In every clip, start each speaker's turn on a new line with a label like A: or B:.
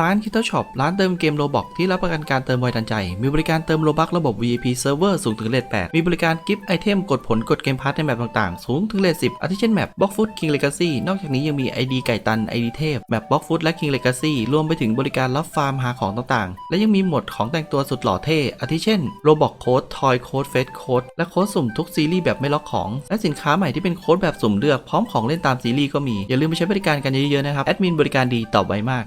A: ร้าน Kittle Shop ร้านเติมเกมโลบอกที่รับประกันการเติมไวทันใจ มีบริการเติมโลบักระบบ VIP Server สูงถึงเลท8มีบริการกิฟต์ไอเทมกดผลกดเกมพาร์ทในแมปต่างๆ สูงถึงเลท10 อาทิเช่นแมป Block Food King Legacy นอกจากนี้ยังมี ID ไก่ตัน ID เทพ แมป Block Food และ King Legacy รวมไปถึงบริการรับฟาร์มหาของต่างๆ และยังมีหมดของแต่งตัวสุดหล่อเท่ อาทิเช่นโลบอกโค้ดทอยโค้ดเฟสโค้ดและโค้ดสุ่มทุกซีรีส์แบบไม่ล็อกของ และสินค้าใหม่ที่เป็นโค้ดแบบสุ่มเลือกพร้อมของเล่นตามซีรีส์ก็มีอย่าลืมไปใช้บริการกันเยอะๆนะครับแอดมินบริการดีตอบไวมาก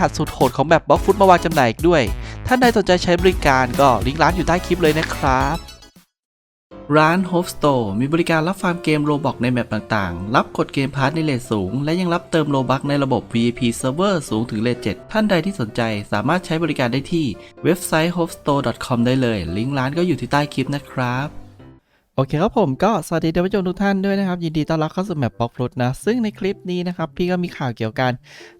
A: หัสสุดโหดของแบบบล็อกฟุตมาวางจำหน่ายอีกด้วย ท่านใดสนใจใช้บริการก็ลิงก์ร้านอยู่ใต้คลิปเลยนะครับร้าน Hope Store มีบริการรับฟาร์มเกมโลบอกในแมปต่างๆ รับกดเกมพาร์ทในเลทสูง และยังรับเติมโลบักในระบบ VIP Server สูงถึงเลท7ท่านใดที่สนใจสามารถใช้บริการได้ที่เว็บไซต์ hopestore.com ได้เลย ลิงก์ร้านก็อยู่ที่ใต้คลิปนะครับ โอเคครับผมก็สวัสดีท่านผู้ชมทุกท่านด้วยนะครับ ยินดีต้อนรับเข้าสู่แมปบ็อกฟลุตนะ ซึ่งในคลิปนี้นะครับ พี่ก็มีข่าวเกี่ยวกับการ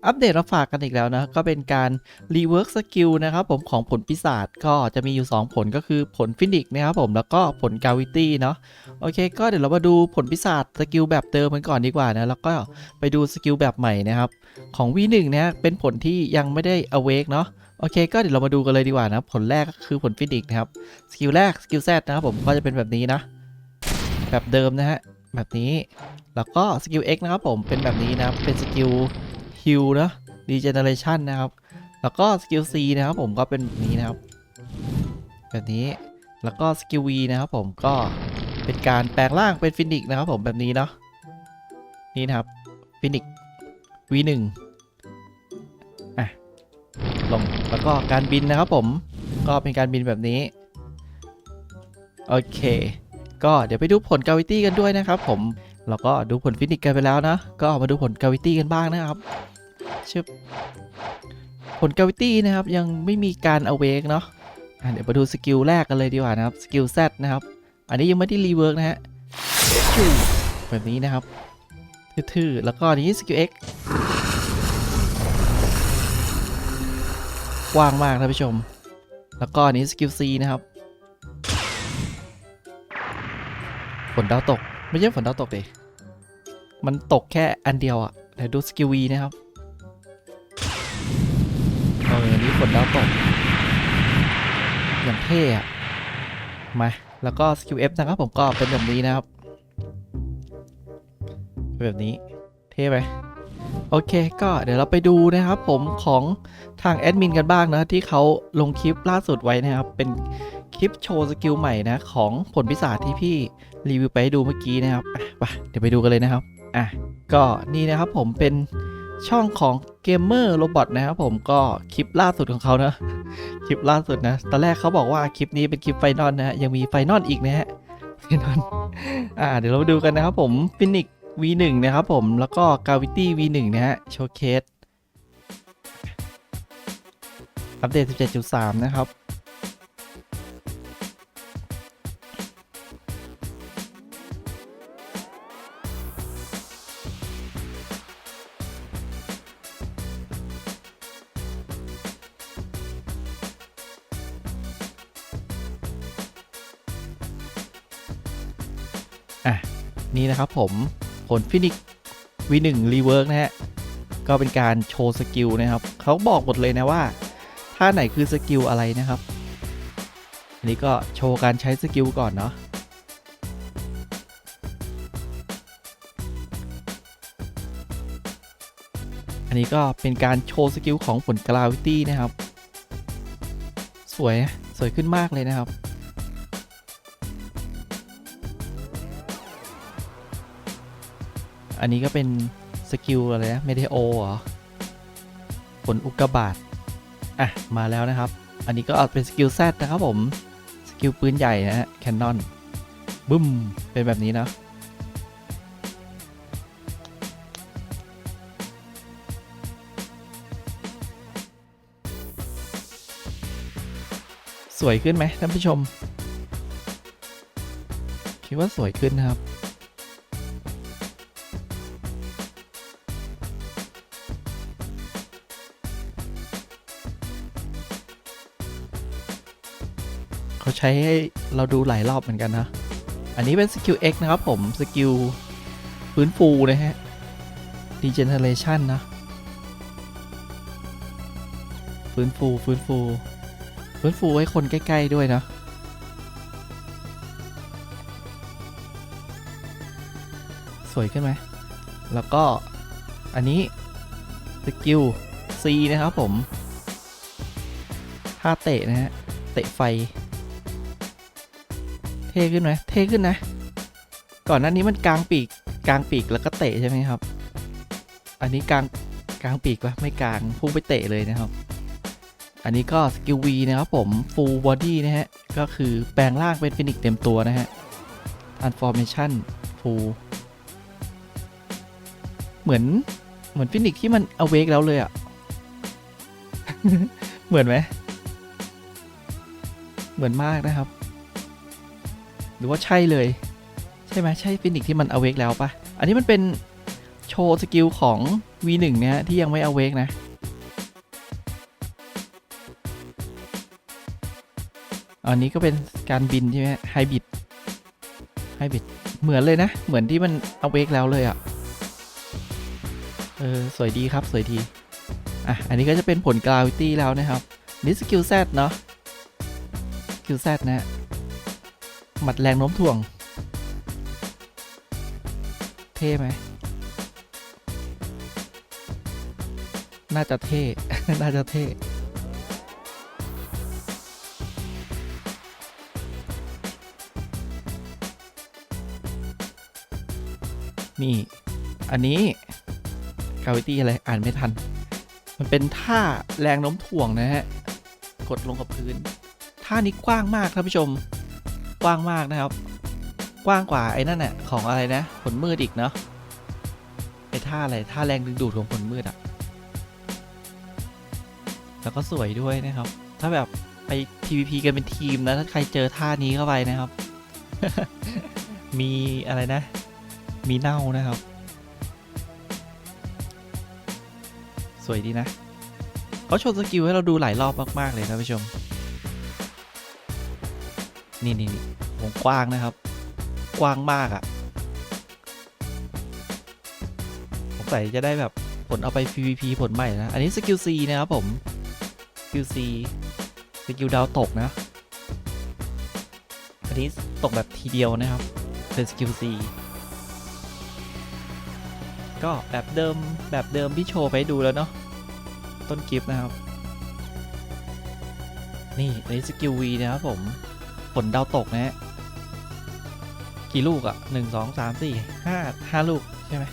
A: อัปเดตมาฝากกันอีกแล้วนะ ก็เป็นการรีเวิร์กสกิลนะครับผมของผลปีศาจก็จะมีอยู่ 2 ผลก็คือผลฟินิกนะครับผมแล้วก็ผลกาวิตี้เนาะโอเค ก็เดี๋ยวเรามาดูผลปีศาจสกิลแบบเดิมกันก่อนดีกว่านะแล้วก็ไปดูสกิลแบบใหม่นะครับของ V1 เนี่ยเป็นผลที่ยังไม่ได้ awake เนาะโอเคก็เดี๋ยวเรามาดูกันเลยดีกว่านะผลแรกก็คือผลฟินิกนะครับสกิลแรกสกิลแซนะครับผมก็จะเป็นแบบนี้นะ แบบเดิมนะฮะ แบบนี้ แล้วก็สกิล X นะครับผม เป็นแบบนี้นะครับ เป็นสกิลฮิลนะ Regeneration นะครับ แล้วก็สกิล C นะครับผมก็เป็นแบบนี้นะครับ แบบนี้ แล้วก็สกิล V นะครับผมก็เป็นการแปลงร่างเป็นฟินิกนะครับผมแบบนี้เนาะ นี่นะครับ ฟินิก V1 อะ ลง แล้วก็การบินนะครับผม ก็เป็นการบินแบบนี้ โอเค ก็เดี๋ยวไปดูผลกาวิตี้กันด้วยนะครับผมเราก็ดูผลฟินิกกันไปแล้วนะ ก็มาดูผลกาวิตี้กันบ้างนะครับชึบผลกาวิตี้นะครับยังไม่มีการเอเวกเนาะเดี๋ยวมาดูสกิลแรกกันเลยดีกว่านะครับสกิล Z นะครับ อันนี้ยังไม่ได้รีเวิร์กนะฮะแบบนี้นะครับทื่อๆแล้วก็อันนี้สกิล X กว้างมากท่านผู้ชม แล้วก็อันนี้สกิล C นะครับ นดาวตก ไม่ใช่ฝนดาวตกดิมันตกแค่อันเดียวอะ่ะเดี๋ยวดูสกิลวีนะครับเออนี่ฝนดาวตก อย่างเท่อะมา แล้วก็สกิล F นะครับผมก็เป็นแบบนี้นะครับแบบนี้เท่ไหมโอเค ก็เดี๋ยวเราไปดูนะครับผมของทางแอดมินกันบ้างนะ ที่เขาลงคลิปล่าสุดไว้นะครับ เป็นคลิปโชว์สกิลใหม่นะ ของผลพิศาจที่พี่ รีวิวไปให้ดูเมื่อกี้นะครับไปเดี๋ยวไปดูกันเลยนะครับอะก็นี่นะครับผมเป็นช่องของ Gamer Robot นะครับผมก็คลิปล่าสุดของเขานะคลิปล่าสุดนะตอนแรกเขาบอกว่าคลิปนี้เป็นคลิปไฟนอลนะยังมีไฟนอลอีกนะฮะไฟนอลอ่าเดี๋ยวเราดูกันนะครับผม Phoenix V1 นะครับผมแล้วก็ Gravity V1 นะฮะโชว์เคสอัปเดต 17.3 นะครับ นี่นะครับผมผลฟินิก V1 Rework นะฮะ ก็เป็นการโชว์สกิลนะครับ เขาบอกหมดเลยนะว่าท่าไหนคือสกิลอะไรนะครับ อันนี้ก็โชว์การใช้สกิลก่อนเนาะอันนี้ก็เป็นการโชว์สกิลของผลกราวิตี้นะครับ สวยสวยขึ้นมากเลยนะครับ อันนี้ก็เป็นสกิลอะไรนะเมเทโอเหรอผลอุกกาบาตอะ มาแล้วนะครับ อันนี้ก็เเป็นสกิลแซดนะครับผม สกิลปืนใหญ่นะฮะแคนนอนบึ้ม เป็นแบบนี้นะสวยขึ้นไหมท่านผู้ชม คิดว่าสวยขึ้นนะครับ เขาใช้ให้เราดูหลายรอบเหมือนกันนะ อันนี้เป็นสกิล X นะครับผม สกิลฟื้นฟูนะฮะ Degeneration นะ ฟื้นฟู ฟื้นฟู ฟื้นฟูให้คนใกล้ ๆ ด้วยนะสวยขึ้นไหม แล้วก็อันนี้ สกิล C นะครับผมท่าเตะนะฮะ เตะไฟ เท่ขึ้นไหมเท่ขึ้นนะ ก่อนหน้านี้มันกลางปีกกลางปีกแล้วก็เตะใช่ไหมครับ อันนี้กลางกลางปีกปะไม่กลางพุ่งไปเตะเลยนะครับ อันนี้ก็สกิล V นะครับผม full body นะฮะ ก็คือแปลงร่างเป็นฟินิกเต็มตัวนะฮะ transformation full เหมือนเหมือนฟินิกที่มัน awake แล้วเลยอะ เหมือนไหม เหมือนมากนะครับ หรือว่าใช่เลย ใช่ไหมใช่ฟินิกที่มัน awake แล้วปะอันนี้มันเป็นโชว์สกิลของ V1 เนี่ยที่ยังไม่ awake นะอันนี้ก็เป็นการบินใช่ไหมไฮบิดไฮบิดเหมือนเลยนะ เหมือนที่มัน awake แล้วเลยอะ่ะ เออ สวยดีครับ สวยดี อะ อันนี้ก็จะเป็นผลกราวิตี้แล้วนะครับ นี่สกิล Z เนาะ สกิล Z นะฮะ หมัดแรงโน้มถ่วง เท่ไหม น่าจะเท่ น่าจะเท่นี่ อันนี้กาวิตี้อะไร อ่านไม่ทัน มันเป็นท่าแรงโน้มถ่วงนะฮะ กดลงกับพื้น ท่านี้กว้างมากท่านผู้ชม กว้างมากนะครับ กว้างกว่าไอ้นั่นน่ะของอะไรนะ ผลมืดอีกเนาะไอ้ท่าอะไรท่าแรงดึงดูดของผลมืดอะแล้วก็สวยด้วยนะครับ ถ้าแบบไป PVP กันเป็นทีมนะถ้าใครเจอท่านี้เข้าไปนะครับ มีอะไรนะ มีเน่านะครับ สวยดีนะเขาโชว์สกิลให้เราดูหลายรอบมาก ๆ เลยท่านผู้ชม นี่นี่นี่วงกว้างนะครับ กว้างมากอะ่ะสงสัยจะได้แบบผลเอาไป PVP ผลใหม่นะ อันนี้สกิล C นะครับผมสกิล C สกิลดาวตกนะ อันนี้ตกแบบทีเดียวนะครับ เป็นสกิล C ก็แบบเดิมแบบเดิมที่โชว์ไปให้ดูแล้วเนาะต้นกิฟนะครับ นี่ในนี้สกิล V นะครับผม ผลดาวตกนะฮะกี่ลูกอะหนึ่งสองสามสี่ห้าห้าลูกใช่ไหม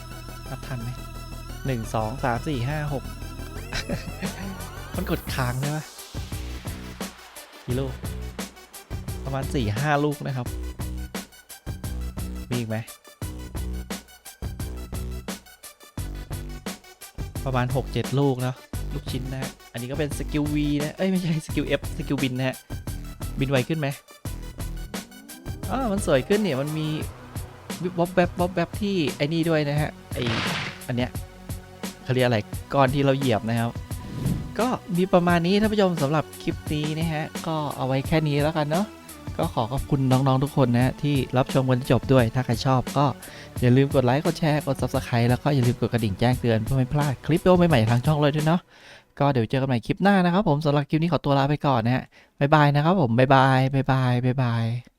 A: นับทันไหมหนึ่งสองสามสี่ห้าหกมันกดค้างใช่ไหมกี่ลูก ประมาณสี่ห้าลูกนะครับ มีอีกไหมประมาณ 6-7 ลูกเนาะลูกชิ้นนะฮะอันนี้ก็เป็นสกิล V นะ เอ้ย ไม่ใช่สกิล F สกิลบินนะฮะ บินไวขึ้นไหม อ่ามันสวยขึ้นเนี่ยมันมีวบวับแวบวับแวบที่ไอ้นี่ด้วยนะฮะไออันเนี้ยเขาเรียกอะไรก้อนที่เราเหยียบนะครับ ก็มีประมาณนี้ท่านผู้ชมสำหรับคลิปนี้นะฮะก็เอาไว้แค่นี้แล้วกันเนาะก็ขอขอบคุณน้องๆทุกคนนะที่รับชมกันจนจบด้วยถ้าใครชอบก็อย่าลืมกดไลค์กดแชร์กด subscribe แล้วก็อย่าลืมกดกระดิ่งแจ้งเตือนเพื่อไม่พลาดคลิปวิดีโอใหม่ๆทางช่องเลยด้วยเนาะก็เดี๋ยวเจอกันใหม่คลิปหน้านะครับผมสำหรับคลิปนี้ขอตัวลาไปก่อนนะฮะบ๊ายบายนะครับผมบ๊ายบายบ๊ายบายบ๊ายบาย